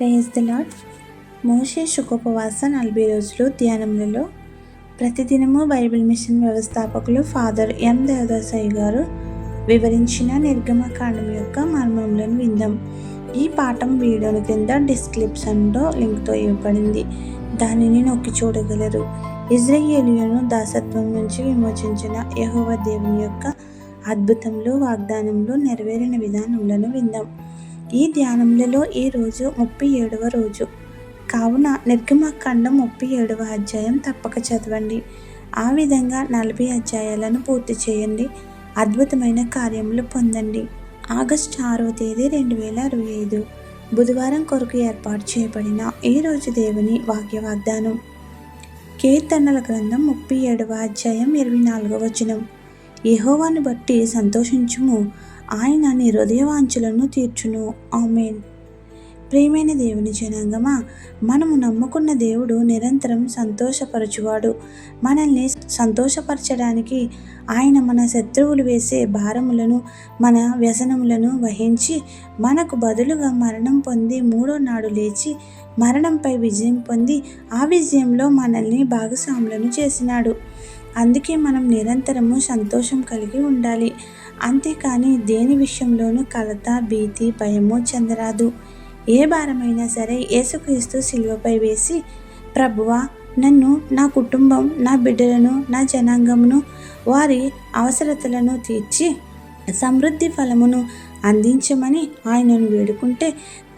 Praise the lord మోషే శుకోపవాస నలభై రోజులు ధ్యానములలో. ప్రతిదినము బైబిల్ మిషన్ వ్యవస్థాపకులు ఫాదర్ ఎం దేవదాసయ్య గారు వివరించిన నిర్గమకాండం యొక్క మర్మములను విందాం. ఈ పాఠం వీడియోని క్రింద డిస్క్రిప్షన్లో లింక్తో ఇవ్వబడింది. దానిని నొక్కి చూడగలరు. ఇజ్రాయేలియను దాసత్వం నుంచి విమోచించిన యహోవ దేవుని యొక్క అద్భుతంలో వాగ్దానంలో నెరవేరిన విధానములను విందాం. ఈ ధ్యానములలో ఈ రోజు ముప్పై ఏడవ రోజు. కావున నిర్గమకాండం ముప్పై ఏడవ అధ్యాయం తప్పక చదవండి. ఆ విధంగా నలభై అధ్యాయాలను పూర్తి చేయండి. అద్భుతమైన కార్యములు పొందండి. ఆగస్టు ఆరో తేదీ రెండు వేల అరవై ఐదు. బుధవారం కొరకు ఏర్పాటు చేయబడిన ఈ రోజు దేవుని వాక్య వాగ్దానం కీర్తనల గ్రంథం ముప్పై ఏడవ అధ్యాయం ఇరవై నాలుగవ వచనం. యహోవాను బట్టి సంతోషించుము. ఆయన నీ హృదయవాంఛలను తీర్చును. ఆమెన్. ప్రియమైన దేవుని జనాంగమా మనము నమ్ముకున్న దేవుడు నిరంతరం సంతోషపరచువాడు. మనల్ని సంతోషపరచడానికి ఆయన మన శత్రువులు వేసే భారములను మన వ్యసనములను వహించి మనకు బదులుగా మరణం పొంది మూడో నాడు లేచి మరణంపై విజయం పొంది ఆ విజయంలో మనల్ని భాగస్వాములను చేసినాడు. అందుకే మనం నిరంతరము సంతోషం కలిగి ఉండాలి. అంతేకాని దేని విషయంలోనూ కలత భీతి భయము చెందరాదు. ఏ భారమైనా సరే యేసుక్రీస్తు శిలువపై వేసి ప్రభువా నన్ను నా కుటుంబం నా బిడ్డలను నా జనాంగమును వారి అవసరతలను తీర్చి సమృద్ధి ఫలమును అందించమని ఆయనను వేడుకుంటే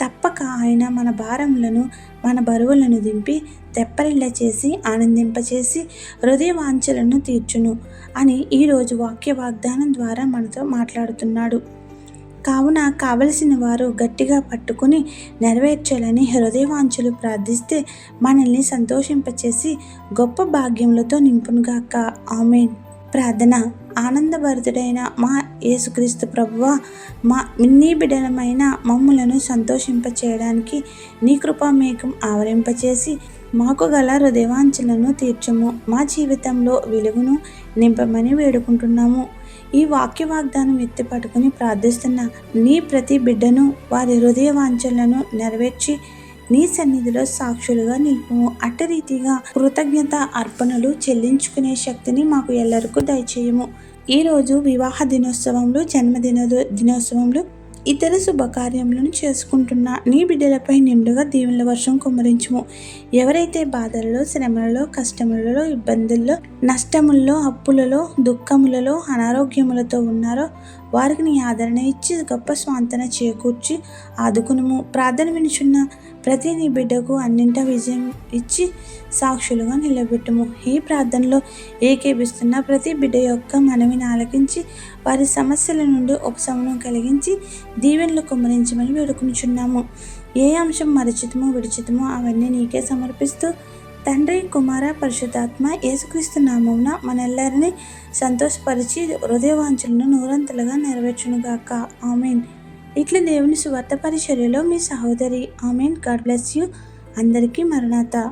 తప్పక ఆయన మన భారములను మన బరువులను దింపి తెప్పరిల్ల చేసి ఆనందింపచేసి హృదయ వాంఛలను తీర్చును అని ఈరోజు వాక్య వాగ్దానం ద్వారా మనతో మాట్లాడుతున్నాడు. కావున కావలసిన వారు గట్టిగా పట్టుకుని నెరవేర్చాలని హృదయవాంఛలు ప్రార్థిస్తే మనల్ని సంతోషింపచేసి గొప్ప భాగ్యములతో నింపునుగాక. ఆమెన్. ప్రార్థన. ఆనందభరితుడైన మా యేసుక్రీస్తు ప్రభువ మా నీ బిడలమైన మమ్ములను సంతోషింపచేయడానికి నీ కృపామేకం ఆవరింపచేసి మాకు గల హృదయవాంఛలను తీర్చము. మా జీవితంలో వెలుగును నింపమని వేడుకుంటున్నాము. ఈ వాక్య వాగ్దానం ఎత్తి పట్టుకుని ప్రార్థిస్తున్న నీ ప్రతి బిడ్డను వారి హృదయ వాంఛలను నెరవేర్చి నీ సన్నిధిలో సాక్షులుగా నిలుపు. అట్టరీతిగా కృతజ్ఞత అర్పణలు చెల్లించుకునే శక్తిని మాకు ఎల్లరికూ దయచేయము. ఈరోజు వివాహ దినోత్సవంలో జన్మదిన దినోత్సవంలో ఇతర శుభకార్యములను చేసుకుంటున్న నీ బిడ్డలపై నిండుగా దీవెనల వర్షం కుమ్మరించుము. ఎవరైతే బాధలలో శ్రమలలో కష్టములలో ఇబ్బందుల్లో నష్టముల్లో అప్పులలో దుఃఖములలో అనారోగ్యములతో ఉన్నారో వారికి నీ ఆదరణ ఇచ్చి గొప్ప స్వాంతన చేకూర్చి ఆదుకునుము ప్రార్థన వినుచున్న ప్రతి నీ బిడ్డకు అన్నింట విజయం ఇచ్చి సాక్షులుగా నిలబెట్టుము. ఈ ప్రార్థనలో ఏకేపిస్తున్న ప్రతి బిడ్డ యొక్క మనవిని ఆలకించి వారి సమస్యల నుండి ఉపశమనం కలిగించి దీవెనలు కుమ్మరించమని వేడుకునిచున్నాము. ఏ అంశం మరచితమో విడిచితమో అవన్నీ నీకే సమర్పిస్తూ తండ్రి కుమార పరిశుద్ధాత్మ యేసుక్రీస్తు నామమున మనెల్లరిని సంతోషపరిచి హృదయవాంఛలను నూరంతలుగా నెరవేర్చునుగాక. ఆమెన్. ఇట్లా దేవుని సువార్త పరిచర్యలో మీ సహోదరి. ఆమెన్. God bless you. అందరికీ మరణాత.